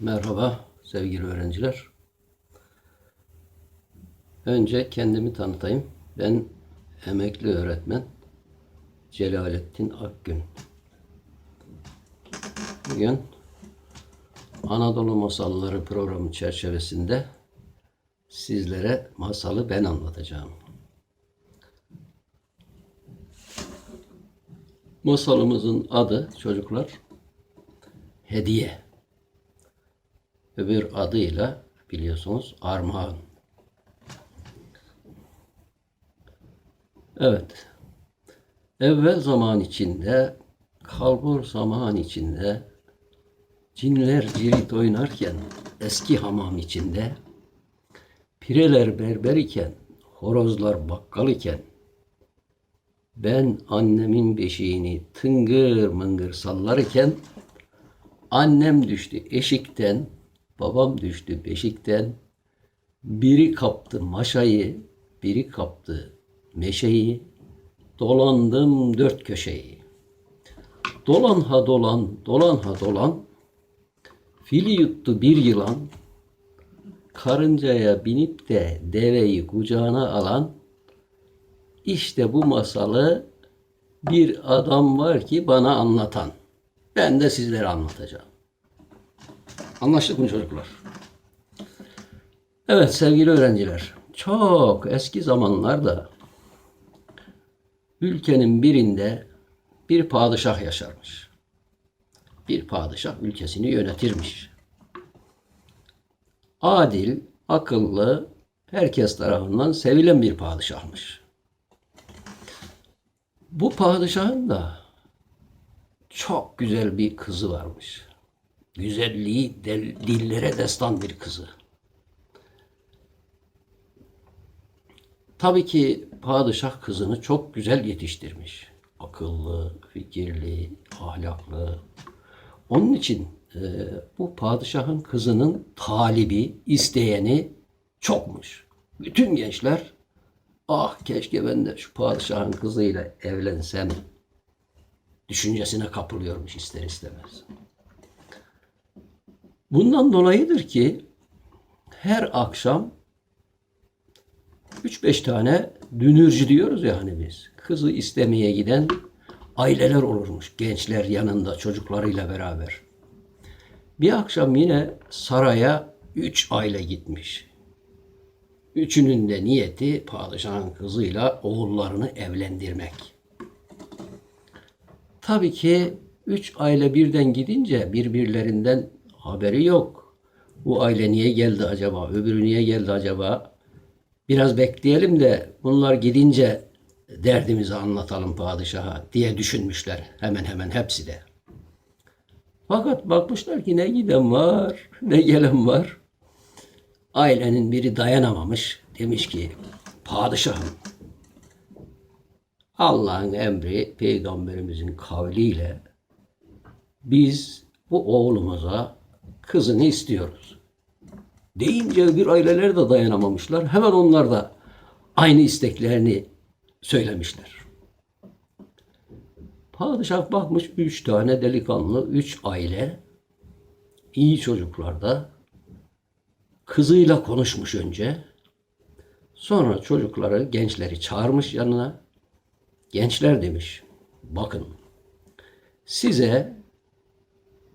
Merhaba sevgili öğrenciler. Önce kendimi tanıtayım. Ben emekli öğretmen Celalettin Akgün. Bugün Anadolu Masalları programı çerçevesinde sizlere masalı ben anlatacağım. Masalımızın adı çocuklar Hediye. Öbür adıyla biliyorsunuz armağan. Evet. Evvel zaman içinde, kalbur zaman içinde, cinler cirit oynarken, eski hamam içinde, pireler berber iken, horozlar bakkal iken, ben annemin beşiğini tıngır mıngır sallarken, annem düştü eşikten, babam düştü beşikten, biri kaptı maşayı, biri kaptı meşeyi, dolandım dört köşeyi. Dolan ha dolan, dolan ha dolan, fili yuttu bir yılan, karıncaya binip de deveyi kucağına alan, işte bu masalı bir adam var ki bana anlatan. Ben de sizlere anlatacağım. Anlaştık mı çocuklar? Evet sevgili öğrenciler. Çok eski zamanlarda ülkenin birinde bir padişah yaşarmış. Bir padişah ülkesini yönetirmiş. Adil, akıllı, herkes tarafından sevilen bir padişahmış. Bu padişahın da çok güzel bir kızı varmış. Güzelliği del- dillere destan bir kızı. Tabii ki padişah kızını çok güzel yetiştirmiş. Akıllı, fikirli, ahlaklı. Onun için e, bu padişahın kızının talibi, isteyeni çokmuş. Bütün gençler ah keşke ben de şu padişahın kızıyla evlensem düşüncesine kapılıyormuş ister istemez. Bundan dolayıdır ki her akşam 3-5 tane dünürcü diyoruz ya hani biz. Kızı istemeye giden aileler olurmuş. Gençler yanında çocuklarıyla beraber. Bir akşam yine saraya 3 aile gitmiş. Üçünün de niyeti padişahın kızıyla oğullarını evlendirmek. Tabii ki üç aile birden gidince birbirlerinden haberi yok. Bu aile niye geldi acaba? Öbürü niye geldi acaba? Biraz bekleyelim de bunlar gidince derdimizi anlatalım padişaha diye düşünmüşler hemen hemen hepsi de. Fakat bakmışlar ki ne giden var, ne gelen var. Ailenin biri dayanamamış. Demiş ki padişahım Allah'ın emri peygamberimizin kavliyle biz bu oğlumuza kızını istiyoruz. Deyince öbür aileler de dayanamamışlar. Hemen onlar da aynı isteklerini söylemişler. Padişah bakmış üç tane delikanlı, üç aile, iyi çocuklar da kızıyla konuşmuş önce. Sonra çocukları, gençleri çağırmış yanına. Gençler demiş, bakın size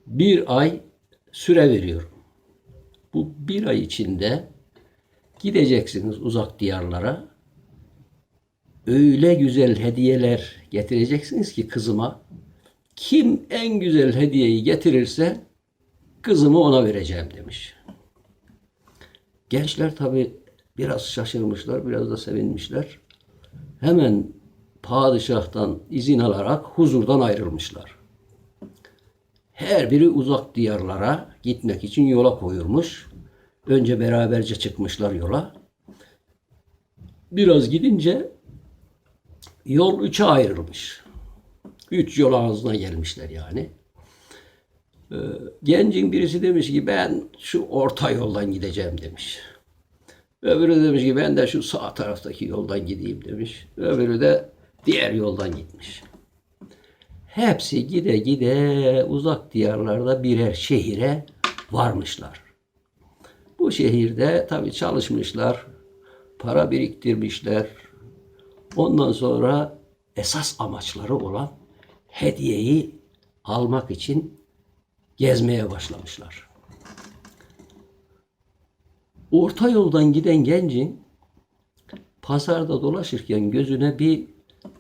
bir ay süre veriyorum. Bu bir ay içinde gideceksiniz uzak diyarlara. Öyle güzel hediyeler getireceksiniz ki kızıma. Kim en güzel hediyeyi getirirse kızımı ona vereceğim demiş. Gençler tabi biraz şaşırmışlar, biraz da sevinmişler. Hemen padişahtan izin alarak huzurdan ayrılmışlar. Her biri uzak diyarlara gitmek için yola koyulmuş. Önce beraberce çıkmışlar yola. Biraz gidince yol üçe ayrılmış. Üç yol ağzına gelmişler yani. Ee, gencin birisi demiş ki ben şu orta yoldan gideceğim demiş. Öbürü demiş ki ben de şu sağ taraftaki yoldan gideyim demiş. Öbürü de diğer yoldan gitmiş. Hepsi gide gide uzak diyarlarda birer şehire varmışlar. Bu şehirde tabii çalışmışlar, para biriktirmişler. Ondan sonra esas amaçları olan hediyeyi almak için gezmeye başlamışlar. Orta yoldan giden gencin pazarda dolaşırken gözüne bir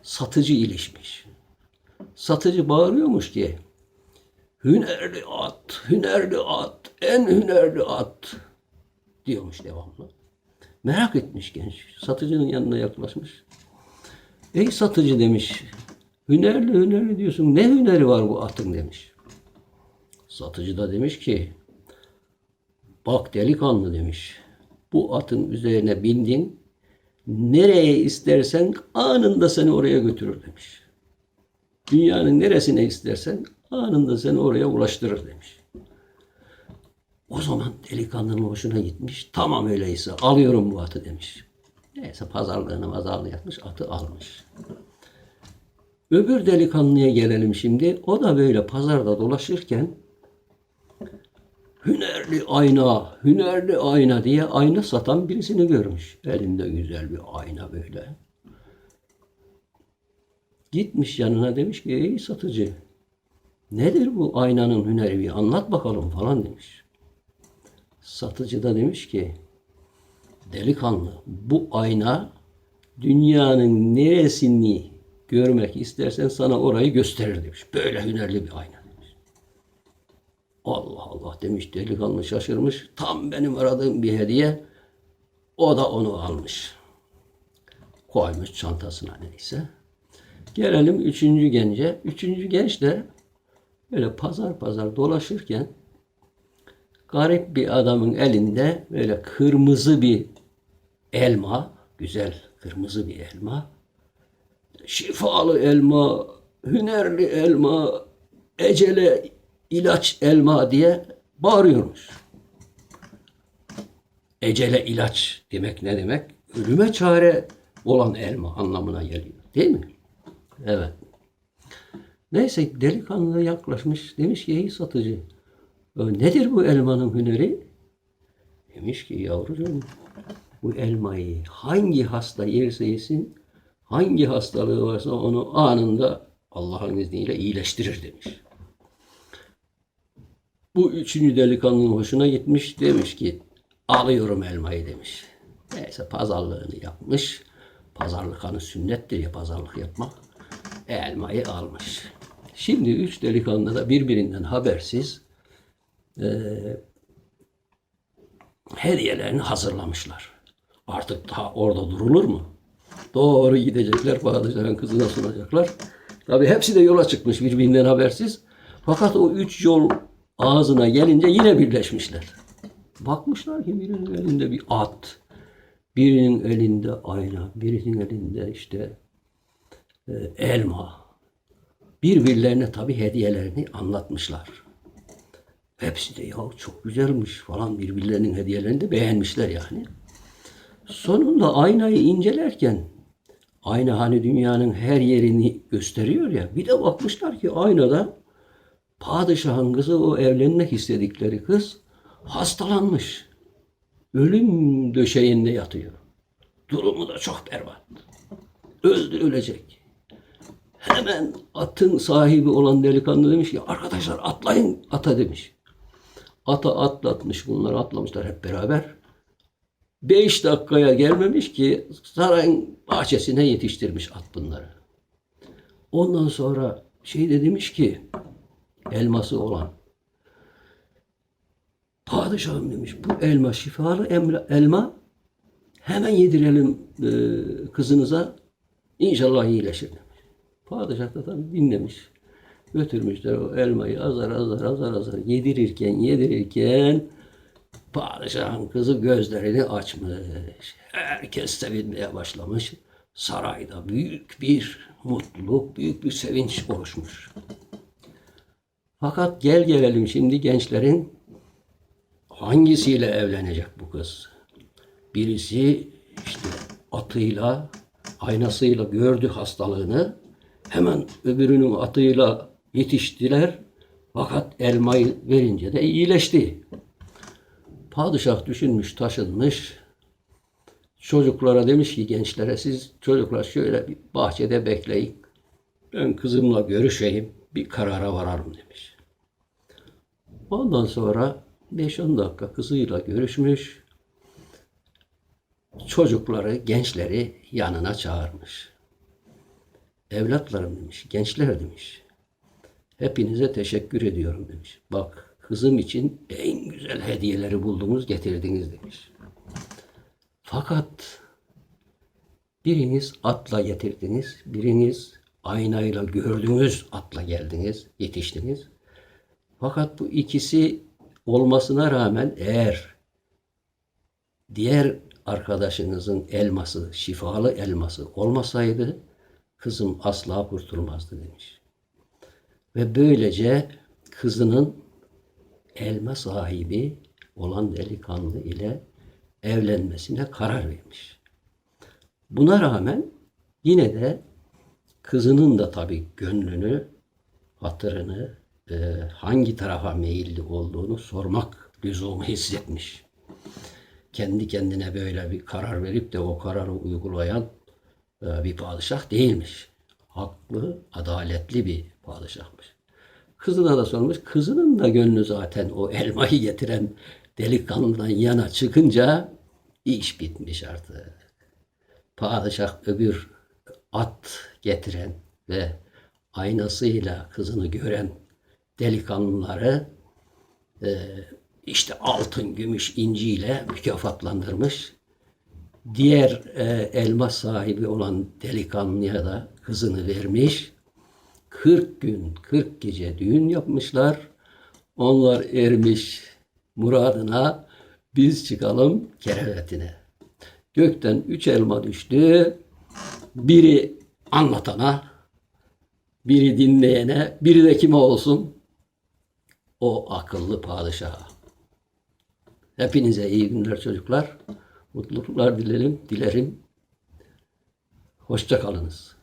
satıcı ilişmiş. Satıcı bağırıyormuş ki hünerli at, hünerli at, en hünerli at diyormuş devamlı. Merak etmiş genç. Satıcının yanına yaklaşmış. Ey satıcı demiş. Hünerli hünerli diyorsun. Ne hüneri var bu atın demiş. Satıcı da demiş ki bak delikanlı demiş. Bu atın üzerine bindin. Nereye istersen anında seni oraya götürür demiş. Dünyanın neresine istersen anında seni oraya ulaştırır demiş. O zaman delikanlının hoşuna gitmiş. Tamam öyleyse alıyorum bu atı demiş. Neyse pazarlığını mazarlı yapmış atı almış. Öbür delikanlıya gelelim şimdi. O da böyle pazarda dolaşırken hünerli ayna, hünerli ayna diye ayna satan birisini görmüş. Elinde güzel bir ayna böyle. Gitmiş yanına demiş ki ey satıcı nedir bu aynanın hüneri bir anlat bakalım falan demiş. Satıcı da demiş ki delikanlı bu ayna dünyanın neresini görmek istersen sana orayı gösterir demiş. Böyle hünerli bir ayna demiş. Allah demiş delikanlı şaşırmış. Tam benim aradığım bir hediye. O da onu almış. Koymuş çantasına neyse. Gelelim üçüncü gence. Üçüncü genç de böyle pazar pazar dolaşırken garip bir adamın elinde böyle kırmızı bir elma, güzel kırmızı bir elma, şifalı elma, hünerli elma, ecele ilaç elma diye bağırıyormuş. Ecele ilaç demek ne demek? Ölüme çare olan elma anlamına geliyor. Değil mi? Evet. Neyse delikanlı yaklaşmış. Demiş ki ey satıcı "e, nedir bu elmanın hüneri? Demiş ki yavrucuğum bu elmayı hangi hasta yerse yesin hangi hastalığı varsa onu anında Allah'ın izniyle iyileştirir demiş. Bu üçüncü delikanlının hoşuna gitmiş. Demiş ki alıyorum elmayı demiş. Neyse pazarlığını yapmış. Pazarlık hani sünnettir ya pazarlık yapmak. Elmayı almış. Şimdi üç delikanlı da birbirinden habersiz eee hediyelerini hazırlamışlar. Artık daha orada durulur mu? Doğru gidecekler padişahın kızına sunacaklar. Tabi hepsi de yola çıkmış birbirinden habersiz. Fakat o üç yol ağzına gelince yine birleşmişler. Bakmışlar ki birinin elinde bir at, birinin elinde ayna, birinin elinde işte e, elma. Birbirlerine tabi hediyelerini anlatmışlar. Hepsi de ya çok güzelmiş falan birbirlerinin hediyelerini de beğenmişler yani. Sonunda aynayı incelerken ayna hani dünyanın her yerini gösteriyor ya bir de bakmışlar ki aynada padişahın kızı o evlenmek istedikleri kız hastalanmış. Ölüm döşeğinde yatıyor. Durumu da çok berbat. Öldü ölecek. Hemen atın sahibi olan delikanlı demiş ki arkadaşlar atlayın ata demiş. Ata atlatmış bunlar atlamışlar hep beraber. Beş dakikaya gelmemiş ki sarayın bahçesine yetiştirmiş at bunları. Ondan sonra şey de demiş ki elması olan padişahım demiş bu elma şifalı elma hemen yedirelim e, kızınıza inşallah iyileşir demiş. Padişah da tabii dinlemiş. Götürmüşler o elmayı azar azar azar azar yedirirken yedirirken padişahın kızı gözlerini açmış. Herkes sevinmeye başlamış. Sarayda büyük bir mutluluk, büyük bir sevinç oluşmuş. Fakat gel gelelim şimdi gençlerin hangisiyle evlenecek bu kız? Birisi işte atıyla aynasıyla gördü hastalığını. Hemen öbürünün atıyla yetiştiler. Fakat elmayı verince de iyileşti. Padişah düşünmüş, taşınmış. Çocuklara demiş ki gençlere siz çocuklar şöyle bir bahçede bekleyin. Ben kızımla görüşeyim, bir karara vararım demiş. Ondan sonra 5-10 dakika kızıyla görüşmüş. Çocukları, gençleri yanına çağırmış. Evlatlarım demiş, gençler demiş. Hepinize teşekkür ediyorum demiş. Bak kızım için en güzel hediyeleri buldunuz getirdiniz demiş. Fakat biriniz atla getirdiniz, biriniz aynayla gördüğünüz atla geldiniz, yetiştiniz. Fakat bu ikisi olmasına rağmen eğer diğer arkadaşınızın elması, şifalı elması olmasaydı kızım asla kurtulmazdı demiş. Ve böylece kızının elma sahibi olan delikanlı ile evlenmesine karar vermiş. Buna rağmen yine de kızının da tabii gönlünü, hatırını, e, hangi tarafa meyilli olduğunu sormak lüzumu hissetmiş. Kendi kendine böyle bir karar verip de o kararı uygulayan e, bir padişah değilmiş. Haklı, adaletli bir padişahmış. Kızına da sormuş. Kızının da gönlü zaten o elmayı getiren delikanlıdan yana çıkınca iş bitmiş artık. Padişah öbür at getiren ve aynasıyla kızını gören delikanlıları e, işte altın, gümüş, inciyle mükafatlandırmış. Diğer e, elmas sahibi olan delikanlıya da kızını vermiş. 40 gün, 40 gece düğün yapmışlar. Onlar ermiş muradına, biz çıkalım kerevetine. Gökten üç elma düştü. Biri anlatana, biri dinleyene, biri de kime olsun? O akıllı padişaha. Hepinize iyi günler çocuklar. Mutluluklar dilerim, dilerim. Hoşça kalınız.